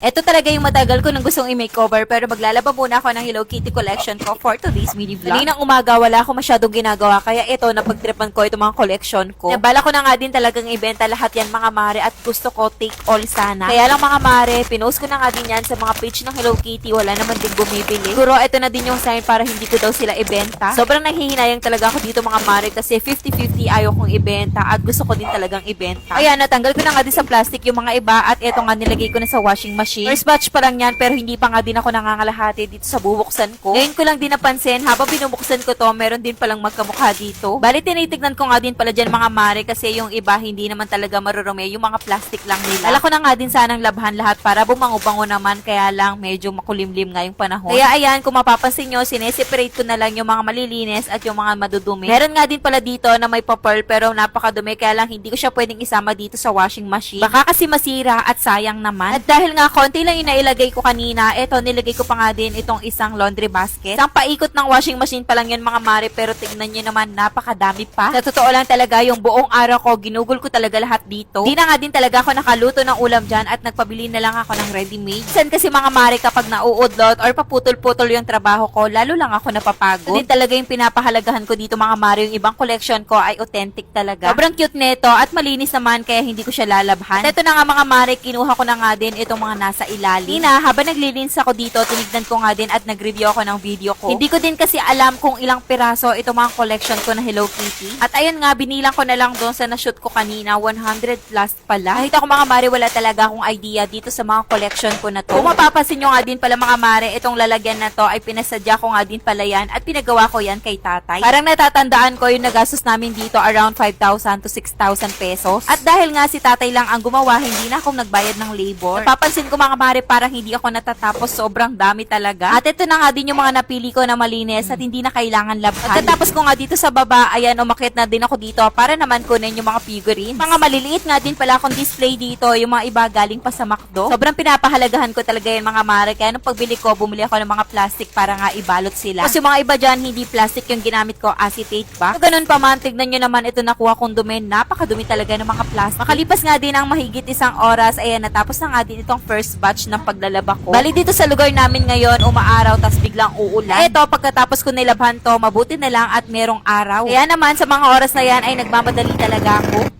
Ito talaga yung matagal ko nang gustong i-makeover pero maglalaba muna ako ng Hello Kitty collection ko for today's mini vlog. Kaninang umaga wala ako masyadong ginagawa kaya ito napagtripan ko itong mga collection ko. Nabala ko na nga din talagang ibenta lahat yan mga mare at gusto ko take all sana. Kaya lang mga mare, pinost ko na nga din yan sa mga page ng Hello Kitty wala naman din bumibili. Siguro ito na din yung sign para hindi ko daw sila ibenta. Sobrang nanghihinayang talaga ako dito mga mare kasi 50-50 ayaw kong ibenta at gusto ko din talagang ibenta. Kaya natanggal ko na nga din sa plastic yung mga iba at ito nga nilagay ko na sa washing machine. First batch pa lang yan pero hindi pa nga din ako nangangalahati dito sa bubuksan ko. Ngayon ko lang din napansin habang binubuksan ko to meron din palang magkamukha dito. Bali tinitignan ko nga din pala dyan mga mare kasi yung iba hindi naman talaga marurumi yung mga plastic lang nila. Ala ko na nga din sanang labhan lahat para bumango-bango naman kaya lang medyo makulimlim nga yung panahon. Kaya ayan kung mapapansin nyo sineseparate ko na lang yung mga malilinis at yung mga madudumi. Meron nga din pala dito na may pa-pearl pero napakadumi kaya lang hindi ko siya pwedeng isama dito sa washing machine. Baka kasi masira at sayang naman. At dahil nga konti lang yung ko kanina, eto nilagay ko pa nga din itong isang laundry basket. Isang paikot ng washing machine pa lang yun mga mare pero tignan nyo naman napakadami pa. Sa totoo lang talaga yung buong araw ko ginugol ko talaga lahat dito. Di na nga din talaga ako nakaluto ng ulam dyan at nagpabili na lang ako ng ready-made. San kasi mga mare kapag nauudlot or paputol-putol yung trabaho ko, lalo lang ako napapagod. Din talaga yung pinapahalagahan ko dito mga mare, yung ibang collection ko ay authentic talaga. Sobrang cute nito at malinis naman kaya hindi ko siya lalabhan. At ito na nga mga mare, kinuha ko na nga din itong mga nasa ilalim. Ina, habang naglilinis ako dito, tinignan ko nga din at nag-review ako ng video ko. Hindi ko din kasi alam kung ilang piraso itong mga collection ko na Hello Kitty. At ayun nga, binilang ko na lang doon sa na-shoot ko kanina, 100 plus pala. Kahit ako mga mare, wala talaga akong idea dito sa mga collection ko na to. Kung mapapansin nyo nga din pala mga mare, itong lalagyan na to ay pinasadya ko nga din pala yan at pinagawa ko yan kay tatay. Parang natatandaan ko yung nagastos namin dito around 5,000 to 6,000 pesos. At dahil nga si tatay lang ang gumawa, hindi na ako nagbayad ng labor. Napapansin ko mga mare, parang hindi ako natatapos. Sobrang dami talaga. At ito na nga din yung mga napili ko na malinis at hindi na kailangan labhan. At tapos ko nga dito sa baba, ayan, umakit na din ako dito para naman kunin yung mga figurines. Mga maliliit nga din pala akong display dito, yung mga iba galing pa sa McDo. Sobrang pinapahalagahan ko talaga yung mga mare. Kaya nung pagbili ko, bumili ako ng mga plastic para nga ibalot sila. Kasi yung mga iba dyan, hindi plastic yung ginamit ko, acetate ba? So, ganun pa man, tignan nyo naman ito nakuha kong dumi. Napakadumi talaga ng mga plastic. Makalipas nga din ang mahigit isang oras, ayan, natapos na nga din itong first batch ng paglalaba ko. Bali dito sa lugar namin ngayon, umaaraw, tas biglang uulan. Eto, pagkatapos ko nilabhan to, mabuti na lang at merong araw. Kaya naman, sa mga oras na yan, ay nagmamadali talaga ako.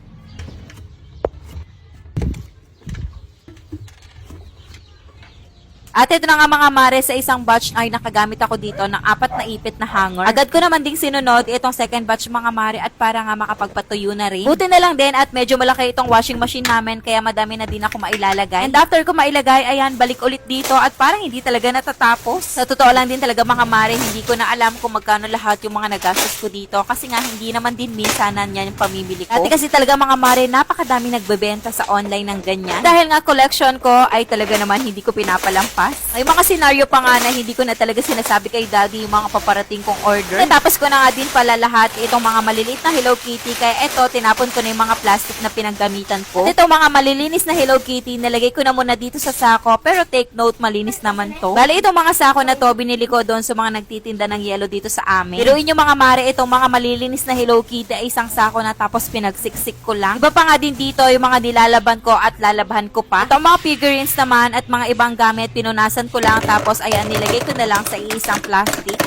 At ito na nga mga mare, sa isang batch ay nakagamit ako dito ng apat na ipit na hanger. Agad ko naman ding sinunod itong second batch mga mare at para nga makapagpatuyo na rin. Buti na lang din at medyo malaki itong washing machine namin kaya madami na din ako mailalagay. And after ko mailagay, ayan, balik ulit dito at parang hindi talaga natatapos. Sa totoo lang din talaga mga mare, hindi ko na alam kung magkano lahat yung mga nagastos ko dito kasi nga hindi naman din minsanan yan yung pamimili ko. Dati kasi talaga mga mare, napakadami nagbebenta sa online ng ganyan. Dahil nga collection ko ay talaga naman hindi ko pinapalampas. May mga senaryo pa nga na hindi ko na talaga sinasabi kay daddy yung mga paparating kong order. Tapos ko na nga din pala lahat itong mga maliliit na Hello Kitty kaya eto tinapon ko na yung mga plastic na pinaggamitan ko. At itong mga malilinis na Hello Kitty nalagay ko na muna dito sa sako pero take note malinis naman to. Bali itong mga sako na to binili ko doon sa mga nagtitinda ng yellow dito sa amin. Pero inyo mga mare itong mga malilinis na Hello Kitty ay isang sako na tapos pinagsiksik ko lang. Iba pa nga din dito yung mga nilalaban ko at lalabahan ko pa. Itong mga figurines naman at mga ibang gamit pinunasan ko lang tapos ayan nilagay ko na lang sa isang plastic.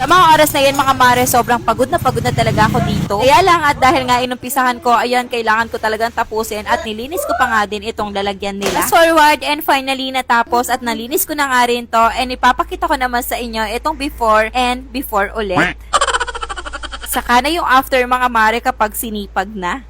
Sa mga oras na yan mga mare, sobrang pagod na pagod na talaga ako dito. Kaya lang at dahil nga inumpisahan ko, ayan, kailangan ko talagang tapusin at nilinis ko pa nga din itong lalagyan nila. Fast forward and finally natapos at nalinis ko na nga rin to and ipapakita ko naman sa inyo itong before and before ulit. Saka na yung after mga mare kapag sinipag na.